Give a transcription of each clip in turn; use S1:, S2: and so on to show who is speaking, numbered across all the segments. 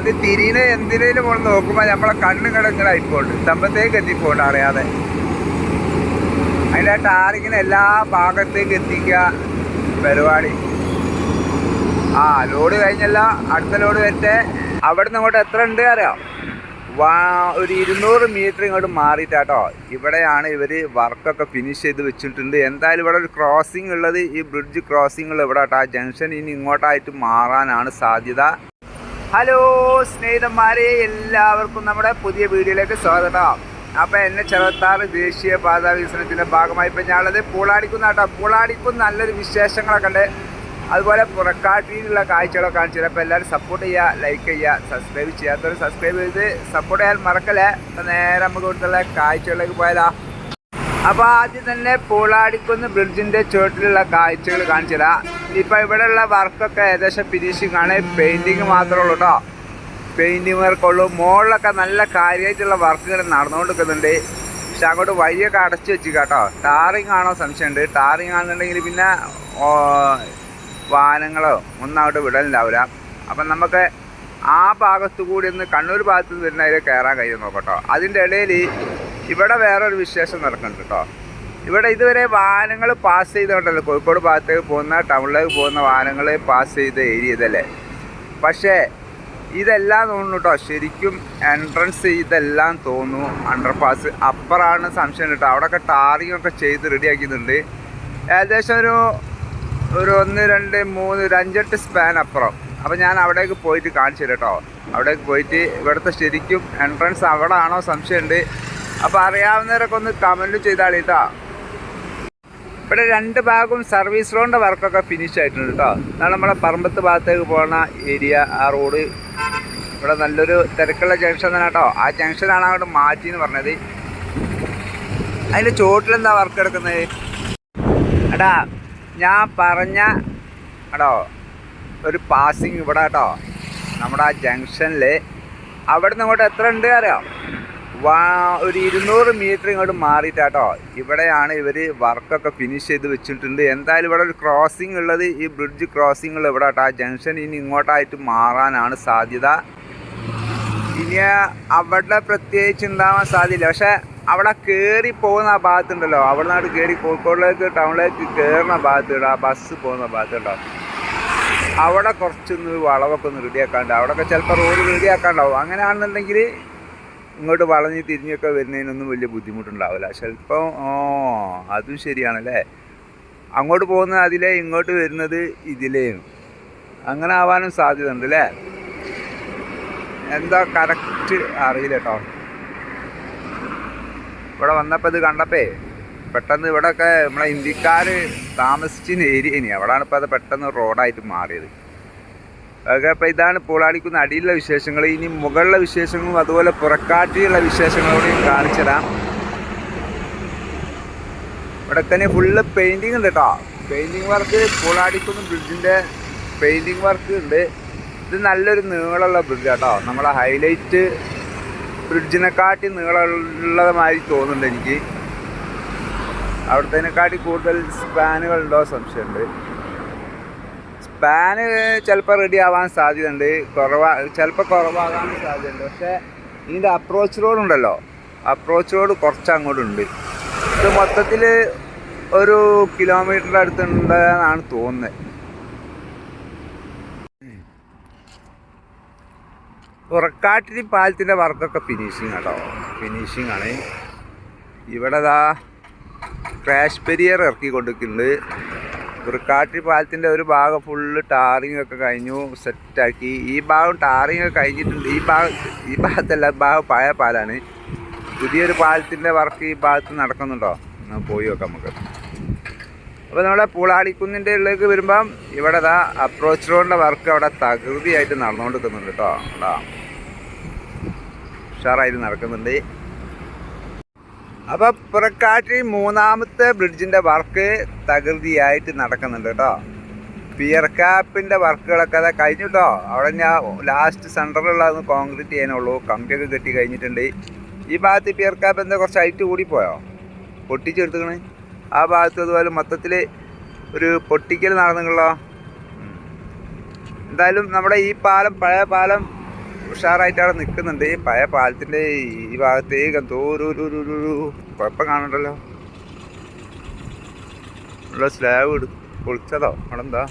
S1: അത് തിരിയണ എന്തിനേലും കൊണ്ട് നോക്കുമ്പോൾ നമ്മളെ കണ്ണ് കിടങ്ങനെ ആയിപ്പോണ്ട് സ്തംഭത്തേക്ക് എത്തിപ്പോണ്ട് അറിയാതെ. അതിന്റെ ടാറിങ്ങിന് എല്ലാ ഭാഗത്തേക്ക് എത്തിക്കുക പരിപാടി. ആ ലോഡ് കഴിഞ്ഞല്ല അടുത്ത ലോഡ് വരട്ടെ. അവിടെ നിന്ന് ഇങ്ങോട്ട് എത്ര ഉണ്ട് അറിയാം? വാ ഒരു ഇരുന്നൂറ് മീറ്റർ ഇങ്ങോട്ട് മാറിയിട്ടാട്ടോ. ഇവിടെയാണ് ഇവർ വർക്കൊക്കെ ഫിനിഷ് ചെയ്ത് വെച്ചിട്ടുണ്ട്. എന്തായാലും ഇവിടെ ഒരു ക്രോസിംഗ് ഉള്ളത് ഈ ബ്രിഡ്ജ് ക്രോസിംഗ് ഉള്ള ഇവിടെ ആ ജംഗ്ഷൻ ഇനി ഇങ്ങോട്ടായിട്ട് മാറാനാണ് സാധ്യത. ഹലോ സ്നേഹിതന്മാരെ എല്ലാവർക്കും നമ്മുടെ പുതിയ വീഡിയോയിലേക്ക് സ്വാഗതം. അപ്പോൾ എന്നെ ദേശീയ പാത വികസനത്തിന്റെ ഭാഗമായി ഇപ്പൊ ഞാനുള്ളത് പൂളാടിക്കുന്ന കേട്ടോ പൂളാടിക്കും നല്ലൊരു വിശേഷങ്ങളൊക്കെ ഉണ്ട്. അതുപോലെ പുറക്കാട്ടിയിലുള്ള കാഴ്ചകളൊക്കെ കാണിച്ചു അപ്പോൾ എല്ലാവരും സപ്പോർട്ട് ചെയ്യുക ലൈക്ക് ചെയ്യുക സബ്സ്ക്രൈബ് ചെയ്യാത്തവർ സബ്സ്ക്രൈബ് ചെയ്ത് സപ്പോർട്ട് ചെയ്യാൻ മറക്കല്ലേ? നേരെ നമുക്ക് കൊടുത്തുള്ള കാഴ്ചകളിലേക്ക് പോയാലോ. അപ്പോൾ ആദ്യം തന്നെ പൂളാടിക്കുന്ന് ബ്രിഡ്ജിന്റെ ചുവട്ടിലുള്ള കാഴ്ചകൾ കാണിച്ചു തരാം ഇപ്പോൾ ഇവിടെയുള്ള വർക്കൊക്കെ ഏകദേശം ഫിനിഷിംഗ് ആണ്. പെയിന്റിങ് മാത്രമേ ഉള്ളൂ കേട്ടോ പെയിന്റിങ് വർക്കുള്ളൂ. മുകളിലൊക്കെ നല്ല കാര്യമായിട്ടുള്ള വർക്കുകൾ നടന്നുകൊണ്ടിരിക്കുന്നുണ്ട്. പക്ഷെ അങ്ങോട്ട് വഴിയൊക്കെ അടച്ചു വെച്ച് കേട്ടോ ടാറിങ് ആണോ സംശയമുണ്ട്. ടാറിങ് ആണെന്നുണ്ടെങ്കിൽ പിന്നെ വാഹനങ്ങളോ ഒന്നും അങ്ങോട്ട് വിടലുണ്ടാവില്ല അപ്പം നമുക്ക് ആ ഭാഗത്തു കൂടി ഒന്ന് കണ്ണൂർ ഭാഗത്ത് നിന്ന് അതിൽ കയറാൻ കഴിയും നോക്കട്ടോ അതിന്റെ ഇടയിൽ ഇവിടെ വേറൊരു വിശേഷം നടക്കുന്നുണ്ട് കേട്ടോ ഇവിടെ ഇതുവരെ വാഹനങ്ങൾ പാസ് ചെയ്തുകൊണ്ടല്ലോ കോഴിക്കോട് ഭാഗത്തേക്ക് പോകുന്ന ടൗണിലേക്ക് പോകുന്ന വാഹനങ്ങൾ പാസ് ചെയ്ത ഏരിയ ഇതല്ലേ പക്ഷേ ഇതെല്ലാം തോന്നുന്നു കേട്ടോ ശരിക്കും എൻട്രൻസ് ഇതെല്ലാം തോന്നുന്നു. അണ്ടർപാസ് അപ്പറാണ് സംശയം കേട്ടോ അവിടെയൊക്കെ ടാറിങ് ഒക്കെ ചെയ്ത് റെഡിയാക്കിയിട്ടുണ്ട് ഏകദേശം ഒരു ഒരു ഒന്ന് രണ്ട് മൂന്ന് ഒരു അഞ്ചെട്ട് സ്പാൻ അപ്പുറം. അപ്പോൾ ഞാൻ അവിടേക്ക് പോയിട്ട് കാണിച്ചു തരാം കേട്ടോ അവിടേക്ക് പോയിട്ട് ഇവിടുത്തെ ശരിക്കും എൻട്രൻസ് അവിടെ ആണോ സംശയമുണ്ട് അപ്പോൾ അറിയാവുന്നവരൊക്കെ ഒന്ന് കമന്റ് കേട്ടോ ഇവിടെ രണ്ട് ഭാഗവും സർവീസ് റോഡിന്റെ വർക്കൊക്കെ ഫിനിഷ് ആയിട്ടുണ്ട് കേട്ടോ അതാണ് നമ്മളെ പറമ്പത്ത് ഭാഗത്തേക്ക് പോകുന്ന ഏരിയ ആ റോഡ് ഇവിടെ നല്ലൊരു തിരക്കുള്ള ജംഗ്ഷൻ തന്നെ കേട്ടോ ആ ജംഗ്ഷനാണ് അവിടെ മാറ്റി എന്ന് പറഞ്ഞത്. അതിന്റെ ചോട്ടിലെന്താ വർക്ക് എടുക്കുന്നത്? എടാ ഞാൻ പറഞ്ഞ എടോ ഒരു പാസിങ് ഇവിടെ കേട്ടോ നമ്മുടെ ആ ജംഗ്ഷനിൽ അവിടെ നിന്ന് ഇങ്ങോട്ട് എത്ര ഉണ്ട് അറിയാം? വാ ഒരു ഇരുന്നൂറ് മീറ്റർ ഇങ്ങോട്ട് മാറിയിട്ടാട്ടോ. ഇവിടെയാണ് ഇവർ വർക്കൊക്കെ ഫിനിഷ് ചെയ്ത് വെച്ചിട്ടുണ്ട്. എന്തായാലും ഇവിടെ ഒരു ക്രോസിംഗ് ഉള്ളത് ഈ ബ്രിഡ്ജ് ക്രോസിംഗ് ഉള്ള ഇവിടെ ആ ജംഗ്ഷൻ ഇനി ഇങ്ങോട്ടായിട്ട് മാറാനാണ് സാധ്യത. ഇനി അവിടെ പ്രത്യേകിച്ച് ഉണ്ടാവാൻ സാധ്യത പക്ഷെ അവിടെ കയറി പോകുന്ന ആ ഭാഗത്തുണ്ടല്ലോ. അവിടെ നിന്നാണ് കയറി കോഴിക്കോടിലേക്ക് ടൗണിലേക്ക് കയറുന്ന ഭാഗത്ത് ആ ബസ് പോകുന്ന ഭാഗത്തുണ്ടോ? അവിടെ കുറച്ചൊന്ന് വളവൊക്കെ ഒന്ന് റെഡിയാക്കാണ്ട് അവിടെയൊക്കെ ചിലപ്പോൾ റോഡ് റെഡിയാക്കാണ്ടാവും അങ്ങനെയാണെന്നുണ്ടെങ്കിൽ ഇങ്ങോട്ട് വളഞ്ഞ് തിരിഞ്ഞൊക്കെ വരുന്നതിനൊന്നും വലിയ ബുദ്ധിമുട്ടുണ്ടാവില്ല. ചിലപ്പോൾ ഓ അതും ശരിയാണല്ലേ? അങ്ങോട്ട് പോകുന്ന അതിലേ ഇങ്ങോട്ട് വരുന്നത് ഇതിലേയും. അങ്ങനെ ആവാനും സാധ്യത ഉണ്ട് അല്ലേ എന്താ കറക്റ്റ് അറിയില്ല കേട്ടോ ഇവിടെ വന്നപ്പോൾ ഇത് കണ്ടപ്പേ പെട്ടെന്ന് ഇവിടെയൊക്കെ നമ്മളെ ഇന്ത്യക്കാർ താമസിച്ചിരുന്ന ഏരിയ ഇനി. അവിടെയാണ് ഇപ്പോൾ അത് പെട്ടെന്ന് റോഡായിട്ട് മാറിയത്. അതൊക്കെ ഇപ്പോൾ ഇതാണ് പോളാടിക്കുന്ന അടിയിലുള്ള വിശേഷങ്ങൾ. ഇനി മുകളിലെ വിശേഷങ്ങളും അതുപോലെ പുറക്കാട്ടിയുള്ള വിശേഷങ്ങളോടെയും കാണിച്ചു തരാം. ഇവിടെ തന്നെ ഫുള്ള് പെയിന്റിങ് ഉണ്ട് കേട്ടോ പെയിന്റിങ് വർക്ക് പോളാടിക്കുന്ന ബ്രിഡ്ജിന്റെ പെയിന്റിങ് വർക്ക് ഉണ്ട്. ഇത് നല്ലൊരു നീളമുള്ള ബ്രിഡ്ജ് കേട്ടോ നമ്മളെ ഹൈലൈറ്റ് ബ്രിഡ്ജിനെക്കാട്ടി നീളമുള്ളതുമായി തോന്നുന്നുണ്ട് എനിക്ക്. അവിടത്തേനെക്കാട്ടി കൂടുതൽ സ്പാനുകളുണ്ടോ സംശയമുണ്ട്. സ്പാന് ചിലപ്പോൾ റെഡി ആവാൻ സാധ്യതയുണ്ട്. കുറവാ ചിലപ്പോൾ കുറവാകാൻ സാധ്യതയുണ്ട്. പക്ഷേ ഇതിന്റെ അപ്രോച്ച് റോഡ് ഉണ്ടല്ലോ. അപ്രോച്ച് റോഡ് കുറച്ച് അങ്ങോട്ടുണ്ട്. ഇത് മൊത്തത്തിൽ ഒരു കിലോമീറ്ററിന്റെ അടുത്തുണ്ടെന്നാണ് തോന്നുന്നത്. പുറക്കാട്ടിരി പാലത്തിന്റെ വർക്കൊക്കെ ഫിനിഷിങ് കേട്ടോ ഫിനിഷിങ് ആണ്. ഇവിടെ ദാ ക്രാഷ് പെരിയർ ഇറക്കി പുറക്കാട്ടിരി പാലത്തിന്റെ ഒരു ഭാഗം ഫുള്ള് ടാറിങ് ഒക്കെ കഴിഞ്ഞു സെറ്റാക്കി ഈ ഭാഗം ടാറിങ് ഒക്കെ കഴിഞ്ഞിട്ടുണ്ട്. ഈ ഭാഗം ഈ ഭാഗത്തല്ല ഭാഗം പഴയ പാലാണ്. പുതിയൊരു പാലത്തിന്റെ വർക്ക് ഈ ഭാഗത്ത് നടക്കുന്നുണ്ടോ? എന്നാൽ പോയി നോക്കാം നമുക്ക്. അപ്പോൾ നമ്മുടെ പൂളാടിക്കുന്നിന്റെ ഉള്ളിലേക്ക് വരുമ്പം ഇവിടെ ദാ അപ്രോച്ച് റോഡിന്റെ വർക്ക് അവിടെ തകൃതിയായിട്ട് നടന്നുകൊണ്ടിരിക്കുന്നുണ്ട് കേട്ടോ. ഉഷാറായിട്ട് നടക്കുന്നുണ്ട്. അപ്പോൾ പുറക്കാറ്റി മൂന്നാമത്തെ ബ്രിഡ്ജിന്റെ വർക്ക് തകൃതിയായിട്ട് നടക്കുന്നുണ്ട് കേട്ടോ. പിയർ ക്യാപ്പിന്റെ വർക്കുകളൊക്കെ അതാ കഴിഞ്ഞു കേട്ടോ. അവിടെ ഞാൻ ലാസ്റ്റ് സെന്ററിലുള്ളതെന്ന് കോൺക്രീറ്റ് ചെയ്യാനുള്ളൂ. കമ്പിയൊക്കെ കെട്ടി കഴിഞ്ഞിട്ടുണ്ട്. ഈ ഭാഗത്ത് പിയർ ക്യാപ്പ് എന്താ കുറച്ച് ഹൈറ്റ് കൂടിപ്പോയോ? പൊട്ടിച്ചെടുത്തുക്കണ്. ആ ഭാഗത്ത് അതുപോലെ മൊത്തത്തിൽ ഒരു പൊട്ടിക്കൽ നടന്നുള്ളോ എന്തായാലും നമ്മുടെ ഈ പാലം പഴയ പാലം ഉഷാറായിട്ട് അവിടെ നിൽക്കുന്നുണ്ട് പഴയ പാലത്തിന്റെ ഈ ഭാഗത്തേക്ക് എന്തോ ഒരു ഒരു ഒരു ഒരു കുഴപ്പം കാണണ്ടല്ലോ ഉള്ള സ്ലാബ് ഇട് പൊളിച്ചതോ? അവിടെ എന്താ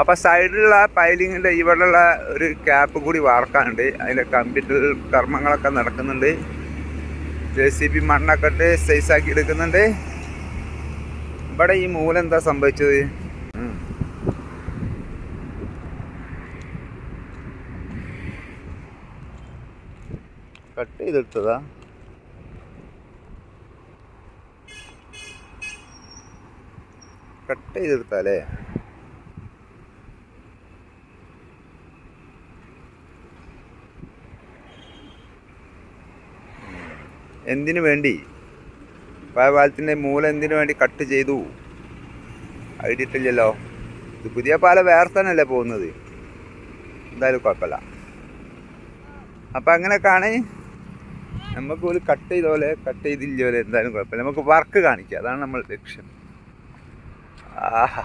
S1: അപ്പൊ സൈഡിലുള്ള പൈലിങ്ങിന്റെ ഇവിടെയുള്ള ഒരു ക്യാപ്പ് കൂടി വാർക്കാനുണ്ട്. അതിന്റെ കമ്പ്യൂട്ടർ കർമ്മങ്ങളൊക്കെ നടക്കുന്നുണ്ട്. ജെ സി ബി മണ്ണൊക്കെ ഇട്ട് സൈസാക്കി എടുക്കുന്നുണ്ട്. ഇവിടെ ഈ മൂലം എന്താ സംഭവിച്ചത് ഉം. കട്ട് ചെയ്തെടുത്തതാ? കട്ട് ചെയ്തെടുത്താലേ? എന്തിനു വേണ്ടി? പാലത്തിന്റെ മൂല എന്തിനു വേണ്ടി കട്ട് ചെയ്തു? ഐഡിയിട്ടില്ലല്ലോ ഇത് പുതിയ പാല വേറെ തന്നെയല്ലേ പോകുന്നത്? എന്തായാലും കുഴപ്പമില്ല. അപ്പം അങ്ങനെയൊക്കെയാണ് നമുക്ക് ഒരു കട്ട് ചെയ്ത പോലെ കട്ട് ചെയ്തില്ല പോലെ എന്തായാലും കുഴപ്പമില്ല. നമുക്ക് വർക്ക് കാണിക്കുക അതാണ് നമ്മൾ ലക്ഷ്യം. ആഹാ.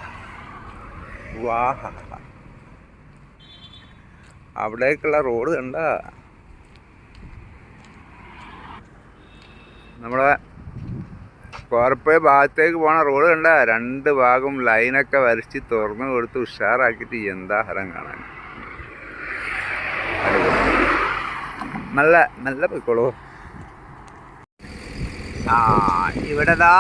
S1: വാഹ. അവിടേക്കുള്ള റോഡ് കണ്ട നമ്മളെ കോർപ്പയ ഭാഗത്തേക്ക് പോണ റോഡ് കണ്ട രണ്ട് ഭാഗം ലൈനൊക്കെ വരച്ച് തുറന്നു കൊടുത്ത് ഉഷാറാക്കിയിട്ട് എന്താ ഹരം കാണാൻ. നല്ല നല്ല പോയിക്കോളൂ. ആ ഇവിടെ ദാ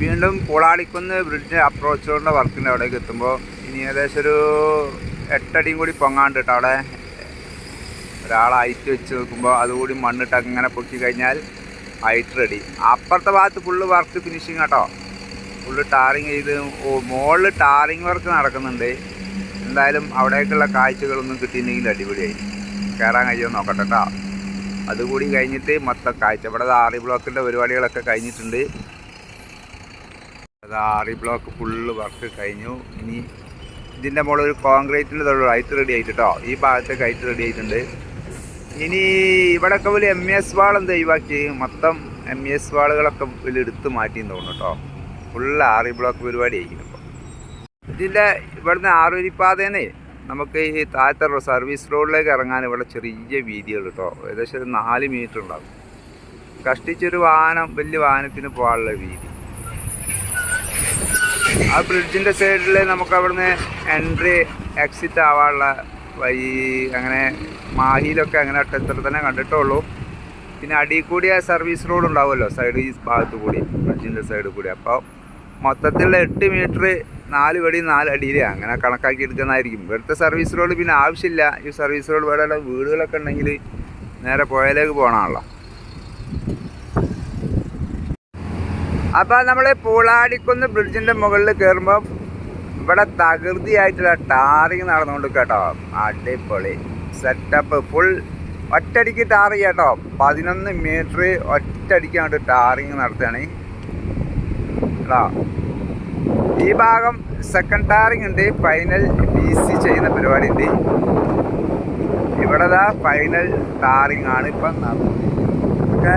S1: വീണ്ടും പൂളാളിക്കുന്ന് ബ്രിഡ്ജ് അപ്രോച്ച് കൊണ്ട് വർക്കിന്റെ അവിടേക്ക് എത്തുമ്പോൾ ഇനി ഏകദേശം ഒരു എട്ടടിയും കൂടി പൊങ്ങാണ്ട് കേട്ടോ അവിടെ. ഒരാൾ വെച്ച് നോക്കുമ്പോൾ അതുകൂടി മണ്ണിട്ട് അങ്ങനെ പൊക്കി കഴിഞ്ഞാൽ ഐറ്റ് റെഡി അപ്പുറത്തെ ഭാഗത്ത് ഫുള്ള് വർക്ക് ഫിനിഷിങ് കേട്ടോ ഫുള്ള് ടാറിങ് ചെയ്ത് മുകളിൽ ടാറിങ് വർക്ക് നടക്കുന്നുണ്ട്. എന്തായാലും അവിടേക്കുള്ള കാഴ്ചകളൊന്നും കിട്ടിയിട്ടുണ്ടെങ്കിൽ അടിപൊളിയായി. കയറാൻ കഴിയുമോ നോക്കട്ടെ കേട്ടോ അതുകൂടി കഴിഞ്ഞിട്ട് മൊത്തം കാഴ്ച. ഇവിടെ ദാ ആറി ബ്ലോക്കിന്റെ പരിപാടികളൊക്കെ കഴിഞ്ഞിട്ടുണ്ട്. അത് ആറി ബ്ലോക്ക് ഫുള്ള് വർക്ക് കഴിഞ്ഞു. ഇനി ഇതിന്റെ മുകളിൽ ഒരു കോൺക്രീറ്റിന്റെ തൊഴിൽ ഹൈറ്റ് റെഡി ആയിട്ട് കേട്ടോ ഈ ഭാഗത്തെ ഹൈറ്റ് റെഡി ആയിട്ടുണ്ട്. ഇനി ഇവിടെയൊക്കെ വലിയ എം എസ് വാൾ എന്താ ഒഴിവാക്കി? മൊത്തം എം എസ് വാളുകളൊക്കെ വലിയ എടുത്ത് മാറ്റിയെന്ന് തോന്നുന്നു കേട്ടോ ഫുള്ള് ആറി ബ്ലോക്ക് പരിപാടി ആയിരിക്കും ഇതിന്റെ ഇവിടുന്ന് ആറുവരിപ്പാതേന്നേ നമുക്ക് ഈ താഴത്തെ സർവീസ് റോഡിലേക്ക് ഇറങ്ങാൻ ഇവിടെ ചെറിയ വീതികൾ കേട്ടോ ഏകദേശം ഒരു നാല് മീറ്റർ ഉണ്ടാകും കഷ്ടിച്ചൊരു വാഹനം വലിയ വാഹനത്തിന് പോകാനുള്ള വീതി. ആ ബ്രിഡ്ജിന്റെ സൈഡിൽ നമുക്ക് അവിടുന്ന് എൻട്രി എക്സിറ്റ് ആവാനുള്ള വഴി അങ്ങനെ മാഹിയിലൊക്കെ അങ്ങനെ ഇത്ര തന്നെ കണ്ടിട്ടുള്ളൂ. പിന്നെ അടിയിൽ കൂടി ആ സർവീസ് റോഡ് ഉണ്ടാവുമല്ലോ സൈഡ് ഈ ഭാഗത്ത് കൂടി ബ്രിഡ്ജിന്റെ സൈഡ് കൂടി. അപ്പോൾ മൊത്തത്തിലുള്ള എട്ട് മീറ്റർ നാല് വെടി നാല് അടിയിൽ അങ്ങനെ കണക്കാക്കി എടുക്കുന്നതായിരിക്കും. ഇവിടുത്തെ സർവീസ് റോഡ് പിന്നെ ആവശ്യമില്ല. ഈ സർവീസ് റോഡ് ഇവിടെ വീടുകളൊക്കെ ഉണ്ടെങ്കിൽ നേരെ പുഴയിലേക്ക് പോകണമല്ലോ അപ്പോൾ നമ്മൾ പൂളാടിക്കുന്ന് ബ്രിഡ്ജിന്റെ മുകളിൽ കയറുമ്പോൾ ഇവിടെ തകൃതിയായിട്ടുള്ള ടാറിങ് നടന്നുകൊണ്ട് കേട്ടോ അടിപൊളി. സെറ്റപ്പ് ഫുൾ ഒറ്റടിക്ക് ടാർ കേട്ടോ. പതിനൊന്ന് മീറ്റർ ഒറ്റടിക്കാണ്ട് ടാറിങ് നടത്തുകയാണ് കേട്ടോ ഈ ഭാഗം സെക്കൻഡ് ഉണ്ട് ഫൈനൽ ബി സി ചെയ്യുന്ന പരിപാടി ഉണ്ട് ഇവിടെ ഫൈനൽ ടാറിങ് ആണ് ഇപ്പം ഓക്കെ?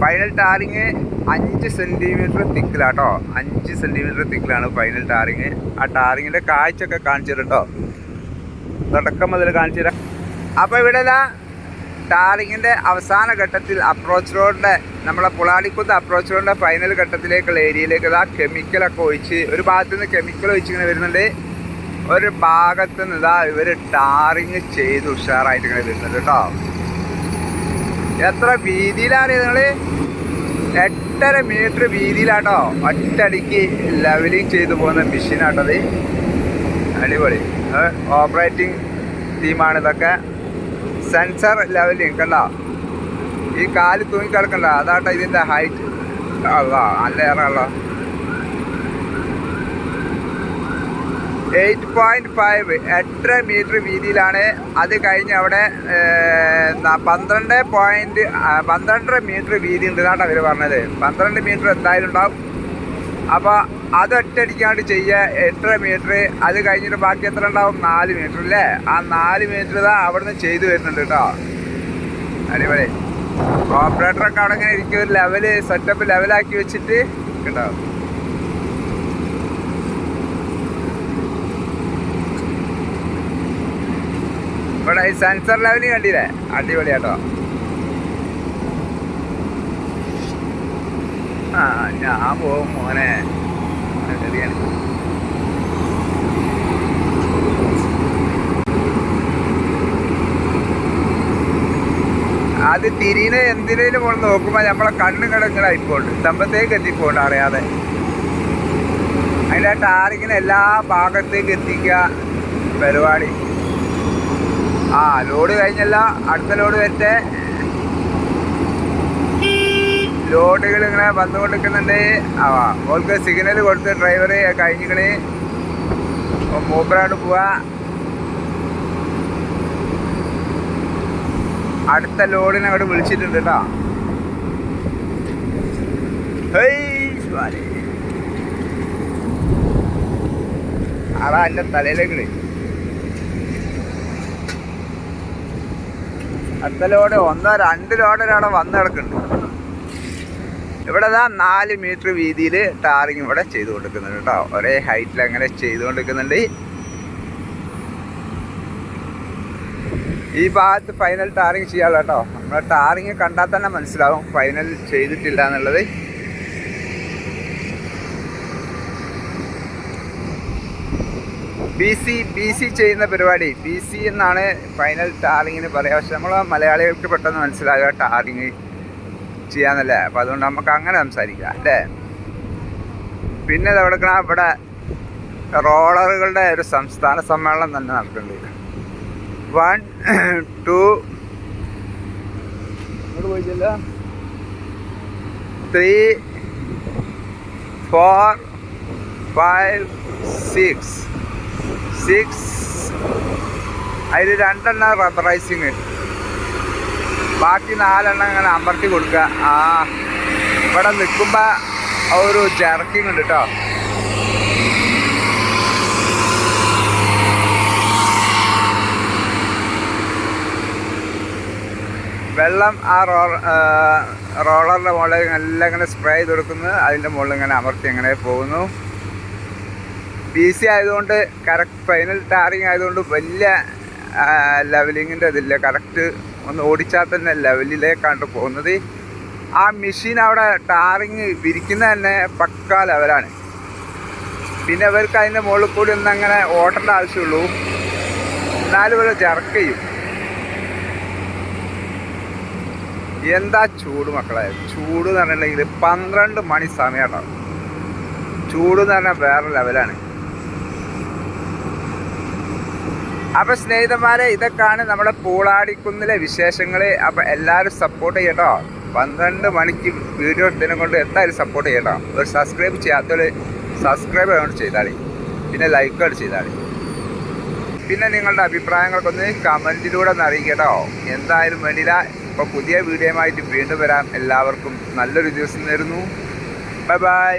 S1: ഫൈനൽ ടാറിങ് അഞ്ച് സെന്റിമീറ്റർ തിക്കിലാട്ടോ അഞ്ച് സെന്റിമീറ്റർ തിക്കിലാണ് ഫൈനൽ ടാറിങ് ആ ടാറിങ്ങിന്റെ കാഴ്ചയൊക്കെ തരാം കേട്ടോ തുടക്കം മുതൽ കാണിച്ചു തരാം. അപ്പോൾ ഇവിടെ ടാറിങ്ങിന്റെ അവസാന ഘട്ടത്തിൽ അപ്രോച്ച് റോഡിന്റെ നമ്മളെ പുളാടിക്കുന്ന് അപ്രോച്ച് റോഡിന്റെ ഫൈനൽ ഘട്ടത്തിലേക്കുള്ള ഏരിയയിലേക്ക് ഇതാ കെമിക്കലൊക്കെ ഒഴിച്ച് ഒരു ഭാഗത്ത് നിന്ന് കെമിക്കൽ ഒഴിച്ചിങ്ങനെ വരുന്നുണ്ട്. ഒരു ഭാഗത്ത് നിന്ന് ഇതാ ഇവർ ടാറിങ് ചെയ്ത് ഉഷാറായിട്ട് ഇങ്ങനെ വരുന്നുണ്ട് കേട്ടോ. എത്ര വീതിയിലാണ് നിങ്ങൾ എട്ടര മീറ്റർ വീതിയിലാട്ടോ. ഒറ്റടിക്ക് ലെവലിംഗ് ചെയ്തു പോകുന്ന മെഷീനാട്ടത് അടിപൊളി. ഓപ്പറേറ്റിംഗ് ടീമാണ് ഇതൊക്കെ. സെൻസർ ലെവലിംഗ് കണ്ട? ഈ കാൽ തൂങ്ങി കിടക്കണ്ട. അതാട്ടോ ഇതിന്റെ ഹൈറ്റ് അല്ല നല്ല ഏറല്ലോ എയ്റ്റ് പോയിന്റ് ഫൈവ് എട്ടര മീറ്റർ വീതിയിലാണ്? അത് കഴിഞ്ഞ് അവിടെ പന്ത്രണ്ട് പോയിന്റ് പന്ത്രണ്ടര മീറ്റർ വീതി ഉണ്ട് എന്നാണ് അവർ പറഞ്ഞത്. പന്ത്രണ്ട് മീറ്റർ എന്തായാലും ഉണ്ടാവും. അപ്പോൾ അത് ഒറ്റടിക്കാണ്ട് ചെയ്യുക എട്ടര മീറ്റർ അത് കഴിഞ്ഞിട്ട് ബാക്കി എത്ര ഉണ്ടാവും? നാല് മീറ്റർ അല്ലേ? ആ നാല് മീറ്റർ ഇതാ അവിടുന്ന് ചെയ്തു വരുന്നുണ്ട് കേട്ടോ. അടിപൊളി. ഓപ്പറേറ്ററൊക്കെ അവിടെ ഇങ്ങനെ ഇരിക്കും. ഒരു ലെവൽ സെറ്റപ്പ് ലെവലാക്കി വെച്ചിട്ട് കേട്ടോ. ഇവിടെ ഈ സെൻസർ ലെവലിൽ കണ്ടില്ലേ? അടിപൊളിയാട്ടോ. ആ ഞാൻ പോകും മോനെ. ശരിയാണ് അത് തിരിയുന്ന എന്തിനേലും പോലും നോക്കുമ്പോൾ നമ്മളെ കണ്ണും കിടങ്ങളായിപ്പോണ്ട് സ്തംഭത്തേക്ക് എത്തിപ്പോണ്ട് അറിയാതെ. അതിന്റെ ടാറിങ്ങിന് എല്ലാ ഭാഗത്തേക്ക് എത്തിക്കുക പരിപാടി. ആ ലോഡ് കഴിഞ്ഞല്ല. അടുത്ത ലോഡ് വരട്ടെ. ലോഡുകൾ ഇങ്ങനെ വന്നുകൊണ്ടിരിക്കുന്നുണ്ട്. ആ ഓൾക്ക് സിഗ്നൽ കൊടുത്ത് ഡ്രൈവർ കഴിഞ്ഞിക്കണേ. മൂപ്പറാണ് പോവാ. അടുത്ത ലോഡിനെ അവിടെ വിളിച്ചിട്ടുണ്ട് കേട്ടോ അതാ എന്റെ തലയിലേക്ക് അടുത്ത ലോഡ് ഒന്നോ രണ്ട് ലോഡിനവിടെ വന്നു കിടക്കുന്നുണ്ട്. ഇവിടെ ദാ നാല് മീറ്റർ വീതിയിൽ ടാറിങ് ഇവിടെ ചെയ്തു കൊടുക്കുന്നുണ്ട് കേട്ടോ ഒരേ ഹൈറ്റിൽ അങ്ങനെ ചെയ്തു ചെയ്തുകൊണ്ടിരിക്കുന്നുണ്ട്. ഈ ഭാഗത്ത് ഫൈനൽ ടാറിങ് ചെയ്യാമല്ലോ കേട്ടോ നമ്മൾ ടാറിങ് കണ്ടാൽ തന്നെ മനസ്സിലാവും ഫൈനൽ ചെയ്തിട്ടില്ല എന്നുള്ളത്. ബി സി ബി സി ചെയ്യുന്ന പരിപാടി. ബി സി എന്നാണ് ഫൈനൽ ടാറിങ്ങിന് പറയുക പക്ഷെ നമ്മൾ മലയാളികൾക്ക് പെട്ടെന്ന് മനസ്സിലാകുക ടാറിങ് ചെയ്യാന്നല്ലേ. അപ്പം അതുകൊണ്ട് നമുക്ക് അങ്ങനെ സംസാരിക്കാം അല്ലേ? പിന്നെ എവിടെ ഇവിടെ റോളറുകളുടെ ഒരു സംസ്ഥാന സമ്മേളനം തന്നെ നടക്കുന്നുണ്ട്. One two. Three four five six. Six. അതിൽ രണ്ടെണ്ണം റബ്ബറൈസിങ്. ബാക്കി നാലെണ്ണം ഇങ്ങനെ അമർത്തി കൊടുക്കുക. ആ ഇവിടെ നിൽക്കുമ്പോൾ ഒരു ജർക്കിങ് ഉണ്ട് കേട്ടോ വെള്ളം ആ റോ റോളറിന്റെ മുകളിൽ എല്ലാം ഇങ്ങനെ സ്പ്രേ ചെയ്ത് കൊടുക്കുന്നു അതിന്റെ മുകളിൽ ഇങ്ങനെ അമർത്തി അങ്ങനെ പോകുന്നു. ബി സി ആയതുകൊണ്ട് കറക്റ്റ് ഫൈനൽ ടാറിങ് ആയതുകൊണ്ട് വലിയ ലെവലിങ്ങിന്റെ ഇതില്ല. കറക്റ്റ് ഒന്ന് ഓടിച്ചാൽ തന്നെ ലെവലിലേക്കാണ് പോകുന്നത്. ആ മെഷീൻ അവിടെ ടാറിങ് വിരിക്കുന്ന തന്നെ പക്ക ലെവലാണ് പിന്നെ ഇവർക്ക് അതിന്റെ മുകളിൽ കൂടി ഒന്ന് അങ്ങനെ ഓട്ടേണ്ട ആവശ്യമുള്ളൂ. എന്നാലും ഇവർ ജർക്ക് ചെയ്യും. എന്താ ചൂട് മക്കളെ? ചൂട് എന്ന് പറഞ്ഞിട്ടുണ്ടെങ്കിൽ പന്ത്രണ്ട് മണി സമയമാണ് ചൂട് എന്ന് പറഞ്ഞാൽ വേറെ ലെവലാണ് അപ്പൊ സ്നേഹിതന്മാരെ ഇതൊക്കെയാണ് നമ്മുടെ പൂളാടിക്കുന്നിലെ വിശേഷങ്ങൾ അപ്പൊ എല്ലാവരും സപ്പോർട്ട് ചെയ്യട്ടോ. പന്ത്രണ്ട് മണിക്ക് വീഡിയോ എടുത്തതിനെ കൊണ്ട് എന്തായാലും സപ്പോർട്ട് ചെയ്യട്ടോ. ഒരു സബ്സ്ക്രൈബ് ചെയ്യാത്തൊരു സബ്സ്ക്രൈബ് അങ്ങോട്ട് ചെയ്താളി. പിന്നെ ലൈക്ക് അങ്ങോട്ട് ചെയ്താളി. പിന്നെ നിങ്ങളുടെ അഭിപ്രായങ്ങൾക്കൊന്ന് കമന്റിലൂടെ ഒന്ന് അറിയിക്കട്ടോ. എന്തായാലും വേണ്ടില്ല ഇപ്പോൾ പുതിയ വീഡിയോയുമായിട്ട് വീണ്ടും വരാം. എല്ലാവർക്കും നല്ലൊരു ദിവസം നേരുന്നു. Bye bye